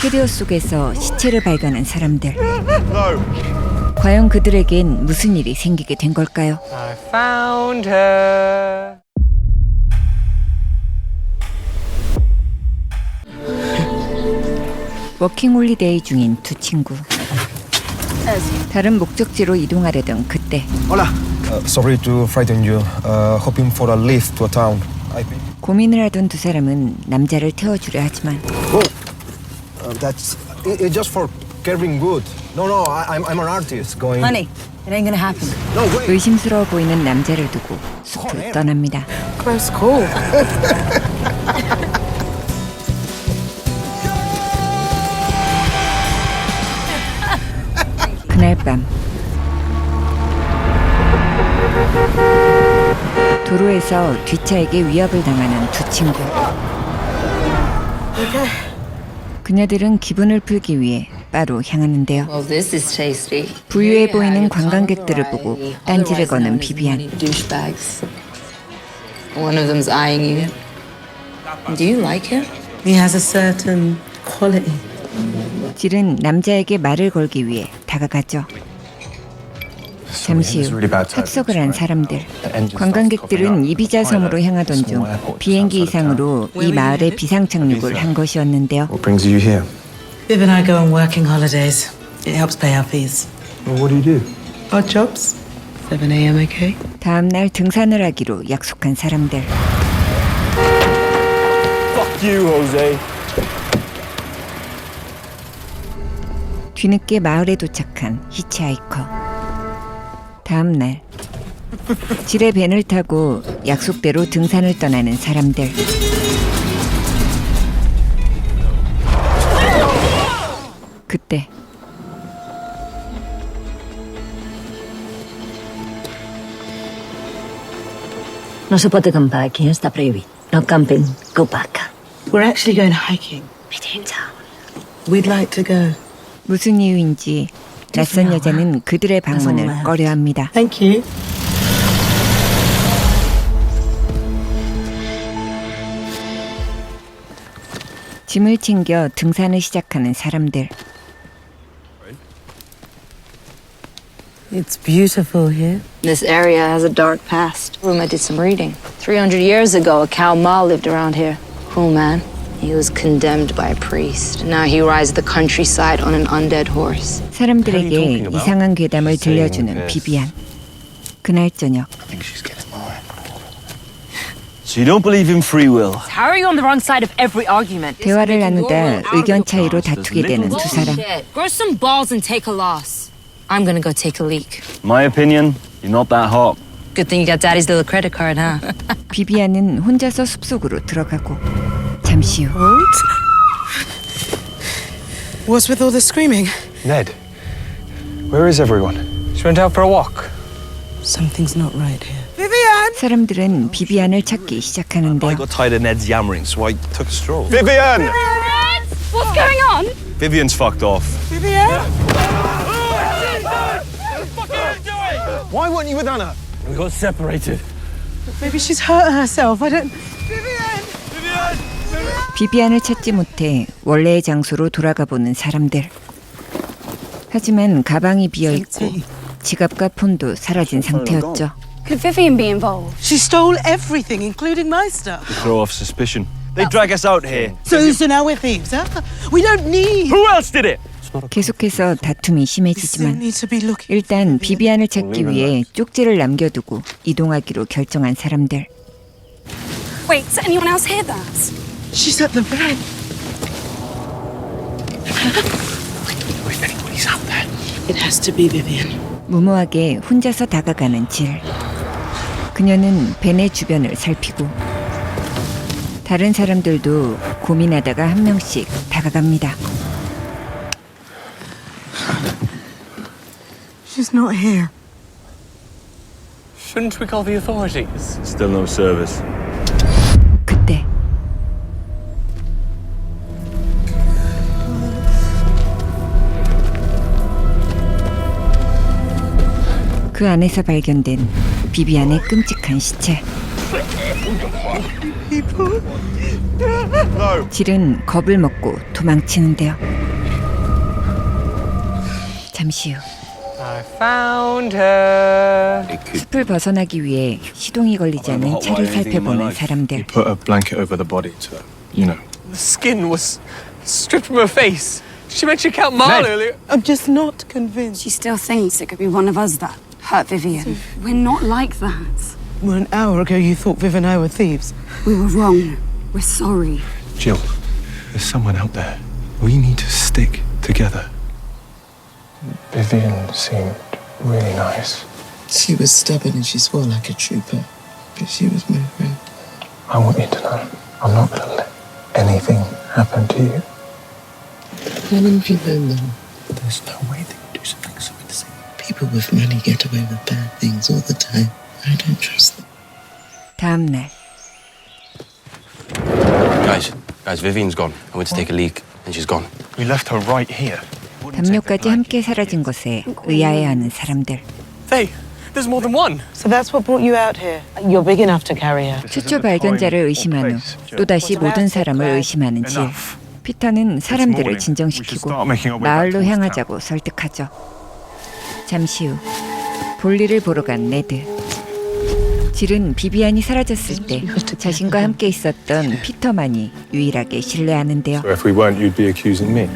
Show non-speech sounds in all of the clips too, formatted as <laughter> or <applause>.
캐리어 속에서 시체를 발견한 사람들. 과연 그들에겐 무슨 일이 생기게 된 걸까요? I found her. 워킹 홀리데이 중인 두 친구. 다른 목적지로 이동하려던 그때 Hola. Uh, sorry to frighten you. Uh, hoping for a lift to a town. I think. 고민을 하던 두 사람은 남자를 태워주려 하지만 Whoa. Uh, that's it, it's just for carrying wood. No, no. I, I'm I'm an artist going. Honey, it ain't gonna happen. No way. 의심스러워 보이는 남자를 두고 숲을 떠납니다. Close call. 그날 밤 도로에서 뒷차에게 위협을 당하는 두 친구. 그녀들은 기분을 풀기 위해 바로 향하는데요. Well, this is tasty. 부유해 보이는 관광객들을 보고 딴지를 거는 비비안. One of them's eyeing you. Do you like him? He has a certain quality. 질은 남자에게 말을 걸기 위해 다가가죠. 잠시 후 합석을 한 사람들. 관광객들은 이비자 섬으로 향하던 중 비행기 이상으로 이 마을에 비상 착륙을 한 것이었는데요. What brings you here? Viv and I go on working holidays. It helps pay our fees. Well, what do you do? Our jobs. 7 a.m. okay? 다음 날 등산을 하기로 약속한 사람들. Fuck you, Jose. 뒤늦게 마을에 도착한 히치하이커. 다음 날 질의 밴을 타고 약속대로 등산을 떠나는 사람들. 그때 No se pot acampar aquí, està prohibit. No camping, go back. We're actually going hiking. We'd like to go. 무슨 이유인지 낯선 여자는 그들의 방문을 꺼려합니다. Thank you. 짐을 챙겨 등산을 시작하는 사람들. It's beautiful here. This area has a dark past. Room, I did some reading. 300 years ago, a cow Ma lived around here. Cool man. He was condemned by a priest. Now he rides the countryside on an undead horse. 사람들에게 이상한 괴담을 들려주는 비비안. 그날 저녁 So you don't believe in free will? How are you on the wrong side of every argument? 대화를 나누다 의견 차이로 다투게 되는 두 사람. Bullshit. Grow some balls and take a loss. I'm gonna go take a leak. My opinion, you're not that hot. Good thing you got daddy's little credit card, huh? <laughs> 비비안은 혼자서 숲속으로 들어가고 잠시 후 What's with all the screaming? Ned, where is everyone? She went out for a walk. Something's not right here. 사람들은 비비안을 찾기 시작하는데요. I got tired of Ned's yammering, so I took a stroll. Vivian! What's going on? Vivian's fucked off. Why weren't you with Anna? We got separated. Maybe she's hurt herself. I don't. 비비안을 찾지 못해 원래의 장소로 돌아가 보는 사람들. 하지만 가방이 비어 있고 지갑과 폰도 사라진 상태였죠. Could Vivian be involved? She stole everything, including my stuff. Throw off suspicion. They drag us out here. So, so now we're thieves, huh? We don't need. Who else did it? 계속해서 다툼이 We still 심해지지만 need to be looking. 일단 비비안을 찾기 위해 쪽지를 남겨두고 이동하기로 결정한 사람들. Wait, does anyone else hear that? She's at the van. If anybody's out there. It has to be Vivian. 무모하게 혼자서 다가가는 질. 그녀는 벤의 주변을 살피고 다른 사람들도 고민하다가 한 명씩 다가갑니다. She's not here. Shouldn't we call the authorities? Still no service. 그 안에서 발견된 비비안의 끔찍한 시체. 질은 겁을 먹고 도망치는데요. 잠시 후 I found her. 숲을 벗어나기 위해 시동이 걸리지 않은 차를 살펴보는 사람들. Put a blanket over the body to, you know. The skin was stripped from her face. She mentioned Count Marl earlier. I'm just not convinced. She still thinks it could be one of us that hurt Vivian. We're not like that. Well, an hour ago you thought Viv and I were thieves. We were wrong. We're sorry. Jill, there's someone out there. We need to stick together. Vivian seemed really nice. She was stubborn and she swore like a trooper, but she was my friend. I want you to know I'm not going to let anything happen to you. How long have you known them? There's no way they People with money get away with bad things all the time. I don't trust them. 다음 날 Guys, guys, Vivian's gone. I went to take a leak, and she's gone. We left her right here. 담요까지 함께 사라진 것에 의아해하는 사람들. Hey, there's more than one. So that's what brought you out here. You're big enough to carry her. 최초 발견자를 의심한 후 또다시 모든 사람을 의심하는 질. 피터는 사람들을 진정시키고 마을로 향하자고 설득하죠. 잠시 후 볼일을 보러 간 네드. 질은 비비안이 사라졌을 때 자신과 함께 있었던 피터만이 유일하게 신뢰하는데요. If we weren't, you'd be accusing me.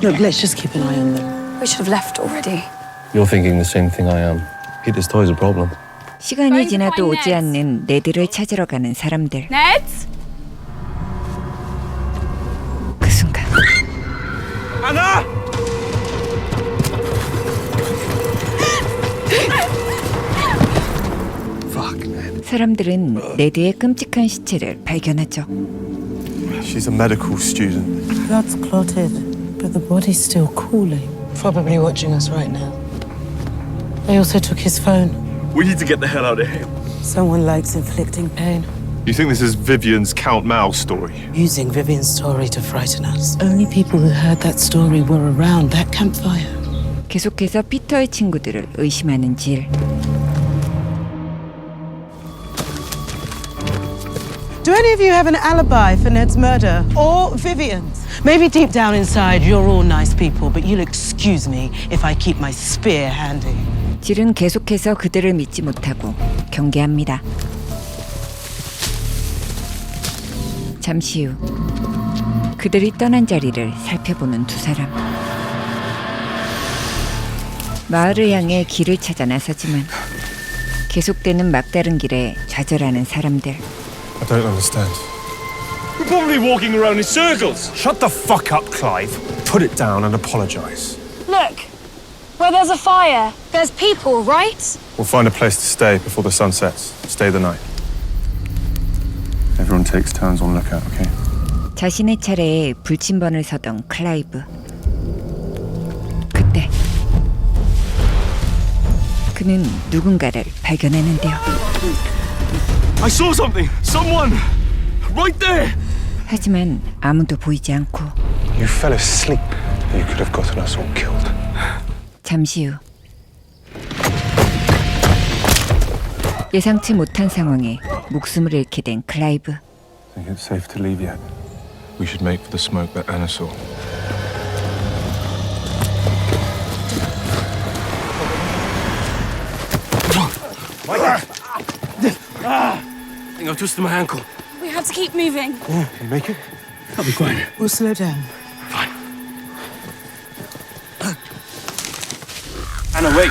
Look, let's just keep an eye on them. We should have left already. You're thinking the same thing I am. Peter's toy's a problem. 시간이 지나도 오지 않는 네드를 찾으러 가는 사람들. Ned? 사람들은 네드의 끔찍한 시체를 발견하죠. She's a medical student. Blood's clotted, but the body's still cooling. Probably watching us right now. They also took his phone. We need to get the hell out of here. Someone likes inflicting pain. You think this is Vivian's Count Mal story? Using Vivian's story to frighten us. Only people who heard that story were around that campfire. 계속해서 피터의 친구들을 의심하는 질. Do any of you have an alibi for Ned's murder or Vivian's? Maybe deep down inside you're all nice people, but you'll excuse me if I keep my spear handy. 질은 계속해서 그들을 믿지 못하고 경계합니다. 잠시 후 그들이 떠난 자리를 살펴보는 두 사람. 마을을 향해 길을 찾아 나서지만 계속되는 막다른 길에 좌절하는 사람들. I don't understand. We're probably walking around in circles. Shut the fuck up, Clive. Put it down and apologize. Look, where there's a fire, there's people, right? We'll find a place to stay before the sun sets. Stay the night. Everyone takes turns on lookout, okay? 자신의 차례에 불침번을 서던 클라이브. 그때 그는 누군가를 발견했는데요. I saw something! Someone! Right there! 하지만 아무도 보이지 않고 You fell asleep. You could have gotten us all killed. 잠시 후 예상치 못한 상황에 목숨을 잃게 된 클라이브. Think it's safe to leave yet? We should make for the smoke that Anna saw. I think I've twisted my ankle. We have to keep moving. You make it? I'll be fine. We'll slow down. Fine. Anna, wait.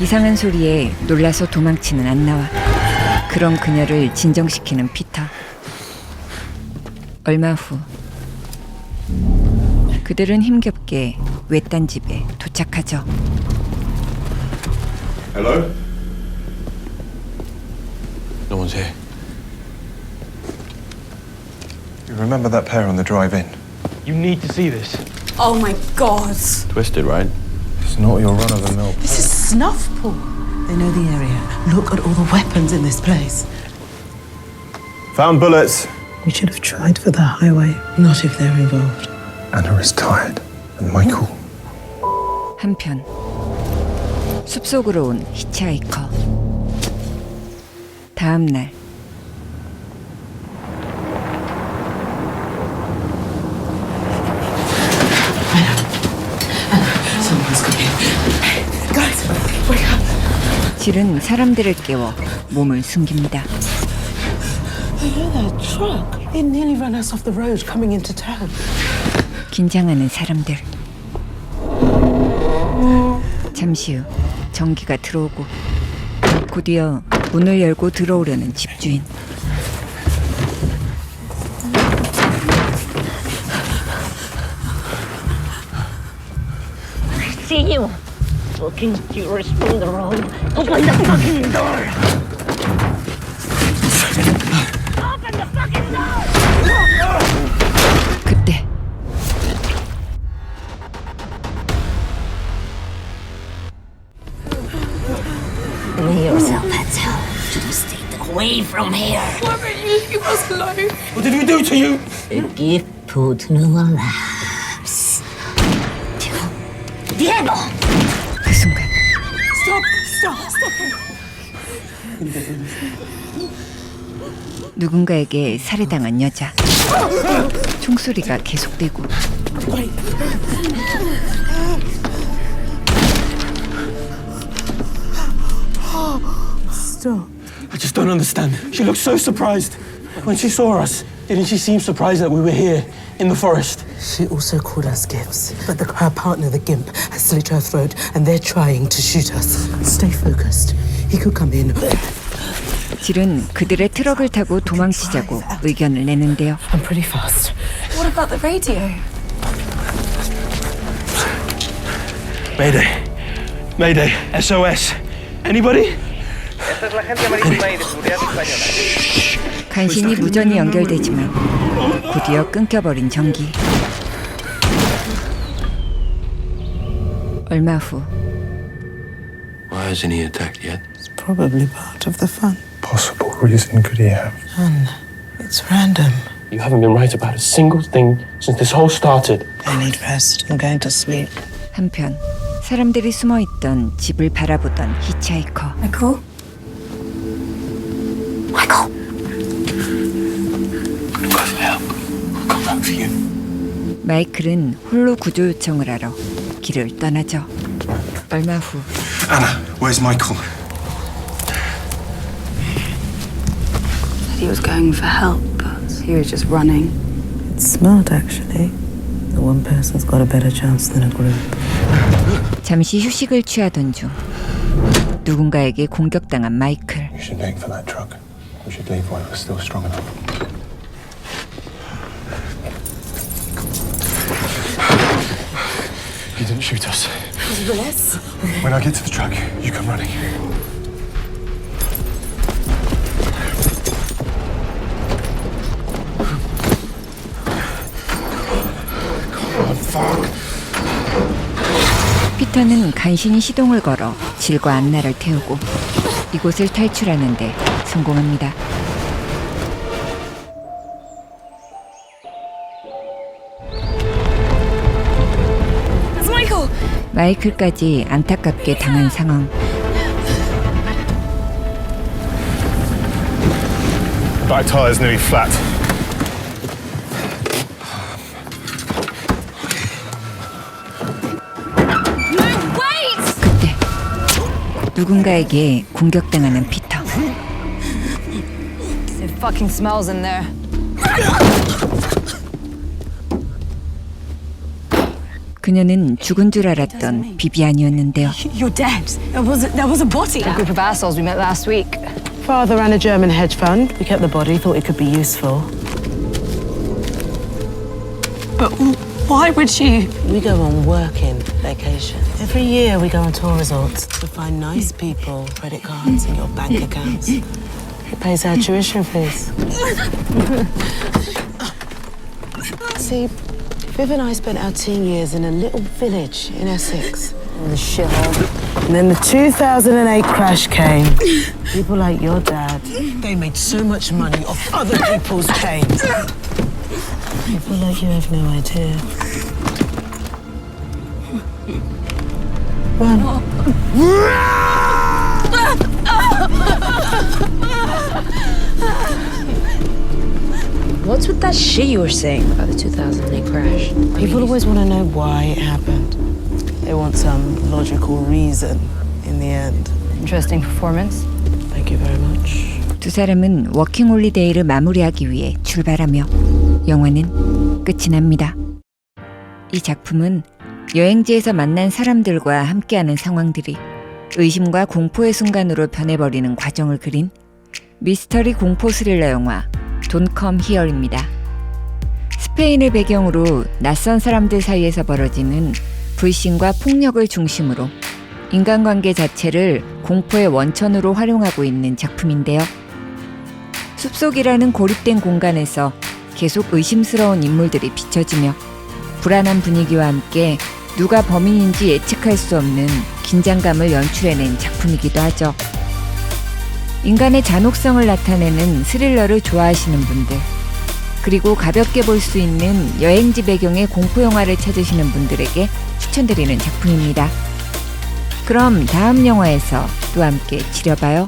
이상한 소리에 놀라서 도망치는 안나와 그런 그녀를 진정시키는 피터. 얼마 후 그들은 힘겹게 외딴 집에 도착하죠. Hello? No one's here. You remember that pair on the drive-in? You need to see this. Oh my god. Twisted, right? It's not your run-of-the-mill. This is snuff, Paul. They know the area. Look at all the weapons in this place. Found bullets. We should have tried for the highway. Not if they're involved. Anna is tired. And Michael. 한편 숲속으로 온 히치하이커. 다음 날 실은 사람들을 깨워 몸을 숨깁니다. 긴장하는 사람들. 잠시 후 전기가 들어오고 곧이어 문을 열고 들어오려는 집주인. Away from here. What did we do to you? The gift put no lives. Diego! 그 순간 Stop! Stop! Stop! 누군가에게 살해당한 여자. 총소리가 계속되고 Stop. I just don't understand. She looked so surprised. When she saw us, didn't she seem surprised that we were here in the forest? She also called us gifts, but the, her partner, the gimp, has slit her throat, and they're trying to shoot us. Stay focused. He could come in. 실은 그들의 트럭을 타고 도망치자고 의견을 내는데요. I'm pretty fast. What about the radio? Mayday. Mayday. SOS. Anybody? 간신히 무전이 연결되지만 곧이어 끊겨버린 전기. 얼마 후 Why hasn't he attacked yet? It's probably part of the fun. Possible reason could he have? Fun. It's random. You haven't been right about a single thing since this whole started. I need rest. I'm going to sleep. 한편 사람들이 숨어 있던 집을 바라보던 히치하이커. Michael! 마이클은 홀로 구조 요청을 하러 길을 떠나죠. 얼마 후 Anna, where's Michael? He was going for help, but he was just running. It's smart, actually. The one person's got a better chance than a group. 잠시 휴식을 취하던 중 누군가에게 공격당한 마이클. You should make for that truck. We should leave while we're still strong enough. He didn't shoot us. When I get to the truck, you come running. Come on, fuck. 피터는 간신히 시동을 걸어 질과 안나를 태우고 이곳을 탈출하는데 성공합니다. 마이클까지 안타깝게 당한 상황. Back tire's nearly flat. No, wait! 그때 누군가에게 공격당하는 피터. It fucking smells in there. 그녀는 죽은 줄 알았던 비비안이었는데요. You're dead. There was a, there was a body. The group of assholes we met last week. Father ran a German hedge fund. We kept the body, thought it could be useful. But why would she? We go on working vacation. Every year we go on tour resorts to find nice people, credit cards, and your bank accounts. It pays our tuition fees. See, <laughs> Viv and I spent our teen years in a little village in Essex. In the shithole. And then the 2008 crash came. People like your dad, they made so much money off other people's pain. People like you have no idea. Run. <laughs> <laughs> Ah! What's with that shit you were saying about the 2008 crash? People always want to know why it happened. They want some logical reason in the end. Interesting performance. Thank you very much. 두 사람은 워킹 홀리데이를 마무리하기 위해 출발하며 영화는 끝이 납니다. 이 작품은 여행지에서 만난 사람들과 함께하는 상황들이 의심과 공포의 순간으로 변해버리는 과정을 그린 미스터리 공포 스릴러 영화 Come Here입니다. 스페인을 배경으로 낯선 사람들 사이에서 벌어지는 불신과 폭력을 중심으로 인간관계 자체를 공포의 원천으로 활용하고 있는 작품인데요. 숲속이라는 고립된 공간에서 계속 의심스러운 인물들이 비춰지며 불안한 분위기와 함께 누가 범인인지 예측할 수 없는 긴장감을 연출해낸 작품이기도 하죠. 인간의 잔혹성을 나타내는 스릴러를 좋아하시는 분들, 그리고 가볍게 볼 수 있는 여행지 배경의 공포 영화를 찾으시는 분들에게 추천드리는 작품입니다. 그럼 다음 영화에서 또 함께 지려봐요.